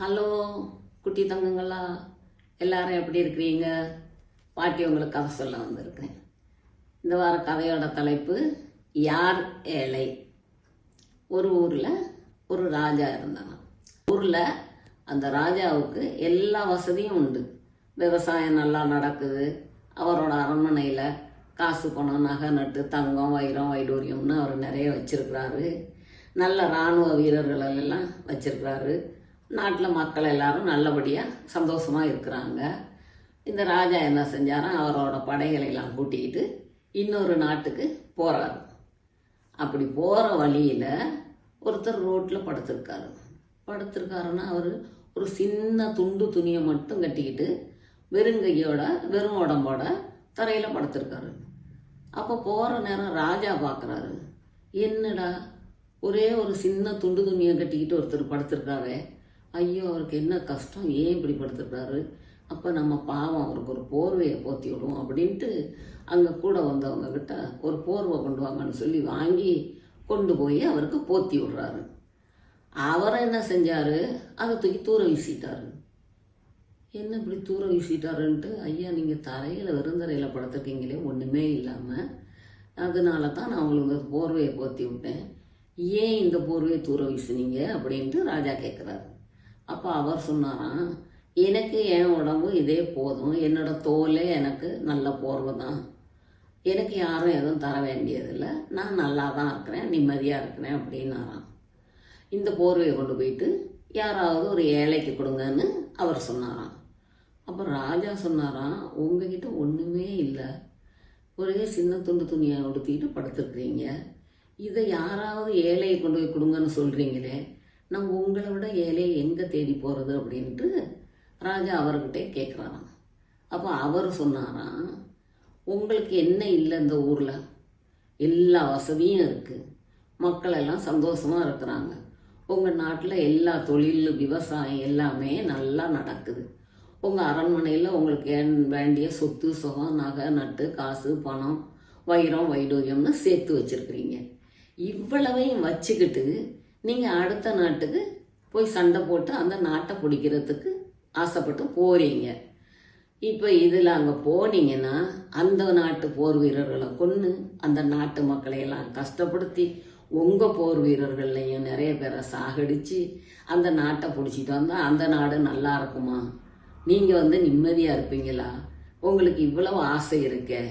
Hello குட்டி தங்கங்களா? எல்லாரும் எப்படி இருக்கிறீங்க? பாட்டி உங்களுக்கு கதை சொல்ல வந்திருக்கிறேன் இந்த வார கதையோட தலைப்பு யார் ஏழை? ஒரு ஊரில் ஒரு ராஜா இருந்தாங்க ஊரில் அந்த ராஜாவுக்கு எல்லா வசதியும் உண்டு. விவசாயம் நல்லா நடக்குது. அவரோட அரண்மனையில் காசு பணம் நகை நட்டு தங்கம் வைரம் வைடூரியம்னு அவர் நிறைய வச்சிருக்கிறாரு. நல்ல இராணுவ வீரர்கள் எல்லாம் வச்சிருக்கிறாரு. நாட்டில் மக்கள் எல்லாரும் நல்லபடியாக சந்தோஷமாக இருக்கிறாங்க. இந்த ராஜா என்ன செஞ்சாராம் அவரோட படைகளை எல்லாம் கூட்டிக்கிட்டு இன்னொரு நாட்டுக்கு போகிறாரு அப்படி போகிற வழியில் ஒருத்தர் ரோட்டில் படுத்திருக்காரு. படுத்திருக்காருன்னா அவர் ஒரு சின்ன துண்டு துணியை மட்டும் கட்டிக்கிட்டு வெறுங்கையோட வெறும் உடம்போட தரையில் படுத்திருக்காரு. அப்போ போகிற நேரம் ராஜா பார்க்குறாரு என்னடா? ஒரே ஒரு சின்ன துண்டு துணியை கட்டிக்கிட்டு ஒருத்தர் படுத்திருக்காரு. ஐயோ அவருக்கு என்ன கஷ்டம் ஏன் இப்படி படுத்துட்டாரு அப்போ நம்ம பாவம் அவருக்கு ஒரு போர்வையை போத்தி விடுவோம் அப்படின்ட்டு அங்கே கூட வந்தவங்க கிட்ட ஒரு போர்வை கொண்டு வாங்கன்னு சொல்லி வாங்கி கொண்டு போய் அவருக்கு போத்தி விடுறாரு. அவர் என்ன செஞ்சாரு? அதை தூக்கி தூர வீசிட்டாரு. என்ன இப்படி தூர வீசிட்டாருன்ட்டு ஐயா நீங்கள் தரையில் விருந்தரையில் படுத்துருக்கீங்களே ஒன்றுமே இல்லாமல் அதனால தான் நான் உங்களுக்கு போர்வையை போத்தி விட்டேன். ஏன் இந்த போர்வையை தூர வீசுனீங்க அப்படின்ட்டு ராஜா கேட்குறாரு அப்போ அவர் சொன்னாராம் எனக்கு என் உடம்பு இதே போதும். என்னோடய தோலே எனக்கு நல்ல போர்வை தான் எனக்கு யாரும் எதுவும் தர வேண்டியதில்லை. நான் நல்லா தான் இருக்கிறேன் நிம்மதியாக இருக்கிறேன் அப்படின்னாராம். இந்த போர்வையை கொண்டு போயிட்டு யாராவது ஒரு ஏழைக்கு கொடுங்கன்னு அவர் சொன்னாராம். அப்போ ராஜா சொன்னாராம் உங்ககிட்ட ஒன்றுமே இல்லை. ஒரே சின்ன துண்டு துணியை உடுத்திக்கிட்டு படுத்துருக்குறீங்க. இதை யாராவது ஏழையை கொண்டு போய் கொடுங்கன்னு சொல்கிறீங்களே நான் உங்களை விட ஏழையை எங்கே தேடி போகிறது அப்படின்ட்டு ராஜா அவர்கிட்ட கேட்குறாராம் அப்போ அவர் சொன்னாராம் உங்களுக்கு என்ன இல்லை இந்த ஊரில்? எல்லா வசதியும் இருக்குது மக்கள் எல்லாம் சந்தோஷமாக இருக்கிறாங்க. உங்கள் நாட்டில் எல்லா தொழில் விவசாயம் எல்லாமே நல்லா நடக்குது. உங்கள் அரண்மனையில் உங்களுக்கு ஏன்- வேண்டிய சொத்து சுகம் நகை நட்டு காசு பணம் வைரம் வைடூரியம்னு சேர்த்து வச்சிருக்கிறீங்க. இவ்வளவையும் வச்சுக்கிட்டு நீங்கள் அடுத்த நாட்டுக்கு போய் சண்டை போட்டு அந்த நாட்டை பிடிக்கிறதுக்கு ஆசைப்பட்டு போறீங்க. இப்போ இதில் அங்கே போனீங்கன்னா அந்த நாட்டு போர் வீரர்களை கொன்று அந்த நாட்டு மக்களையெல்லாம் கஷ்டப்படுத்தி உங்கள் போர் வீரர்கள்லையும் நிறைய பேரை சாகடிச்சு அந்த நாட்டை பிடிச்சிட்டு வந்தால் அந்த நாடு நல்லா இருக்குமா? நீங்கள் வந்து நிம்மதியாக இருப்பீங்களா? உங்களுக்கு இவ்வளவு ஆசை இருக்கே.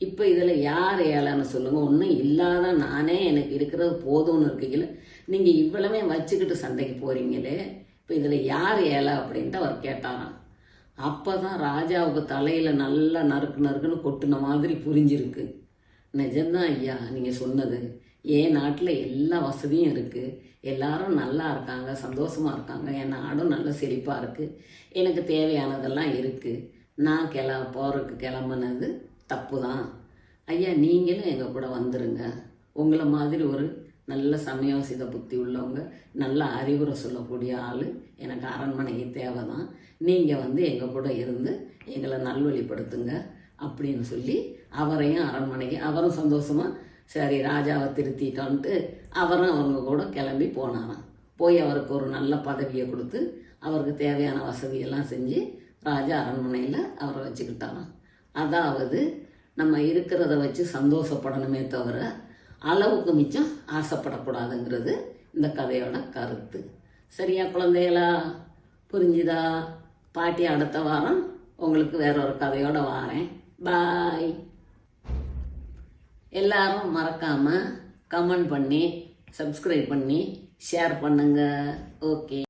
இப்போ இதில் யார் ஏழைன்னு சொல்லுங்கள் ஒன்றும் இல்லாத நானே எனக்கு இருக்கிறது போதும்னு இருக்கீங்கள நீங்கள் இவ்வளவே வச்சுக்கிட்டு சண்டைக்கு போகிறீங்களே இப்போ இதில் யார் ஏழை அப்படின்ட்டு அவர் கேட்டாராம். அப்போ தான் ராஜாவுக்கு தலையில் நல்லா நறுக்கு நறுக்குன்னு கொட்டின மாதிரி புரிஞ்சிருக்கு. நிஜம்தான் ஐயா நீங்கள் சொன்னது. என் நாட்டில் எல்லா வசதியும் இருக்குது எல்லாரும் நல்லா இருக்காங்க சந்தோஷமாக இருக்காங்க. என் நாடும் நல்ல செழிப்பாக இருக்குது எனக்கு தேவையானதெல்லாம் இருக்குது நான் கிள போகிறதுக்கு கிளம்புனது தப்பு தான் ஐயா நீங்களும் எங்கள் கூட வந்துருங்க. உங்களை மாதிரி ஒரு நல்ல சமயோசித புத்தி உள்ளவங்க நல்ல அறிவுரை சொல்லக்கூடிய ஆள் எனக்கு அரண்மனைக்கு தேவை தான் நீங்கள் வந்து எங்கள் கூட இருந்து எங்களை நல்வழிப்படுத்துங்க அப்படின்னு சொல்லி அவரையும் அரண்மனைக்கு அவரும் சந்தோஷமாக சரி ராஜாவை திருத்திட்டோன்ட்டு அவரும் அவங்க கூட கிளம்பி போனாராம். போய் அவருக்கு ஒரு நல்ல பதவியை கொடுத்து அவருக்கு தேவையான வசதியெல்லாம் செஞ்சு ராஜா அரண்மனையில் அவரை வச்சுக்கிட்டாராம். அதாவது நம்ம இருக்கிறத வச்சு சந்தோஷப்படணுமே தவிர அளவுக்கு மிச்சம் ஆசைப்படக்கூடாதுங்கிறது இந்த கதையோட கருத்து. சரியா குழந்தைகளா? புரிஞ்சுதா? பாட்டி அடுத்த வாரம் உங்களுக்கு வேற ஒரு கதையோட வாரேன். பாய் எல்லாரும் மறக்காம கமெண்ட் பண்ணி சப்ஸ்கிரைப் பண்ணி ஷேர் பண்ணுங்க. ஓகே